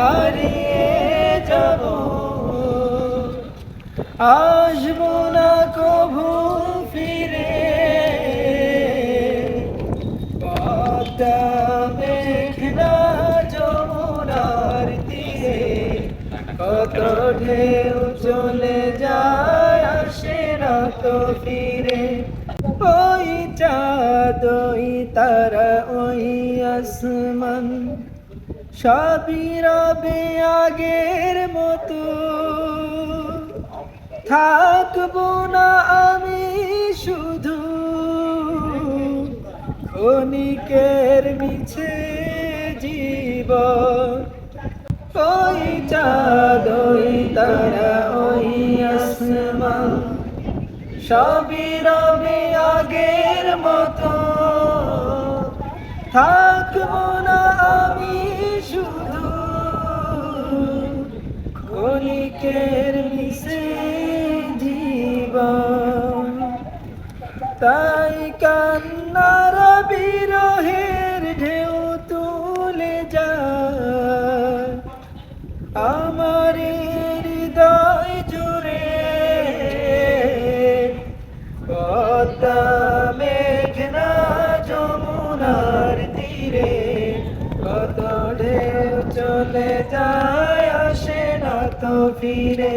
হারিয়ে যাব। আসব না কভু ফিরে। মেঘনা যমুনার তীরে কত ঢেউ চলে যায় আসে না তো ফিরে। ওই চাঁদ, ওই তারা, ওই আসমান সবই রবে আগের মতো। থাকব না আমি শুধু। ক্ষণিকের মিছে জীবন। ওই চাঁদ, ওই তারা, ওই আসমান। সবই রবে আগের মতো। থাকব না ক্ষণিকের মিশে জীবন। তাই কান্নার বিরহের ঢেউ তুলে যায়। আমার হৃদয় জুড়ে পদ্মা মেঘনা যমুনার তীরে কত ঢেউ চলে যায়। ফিরে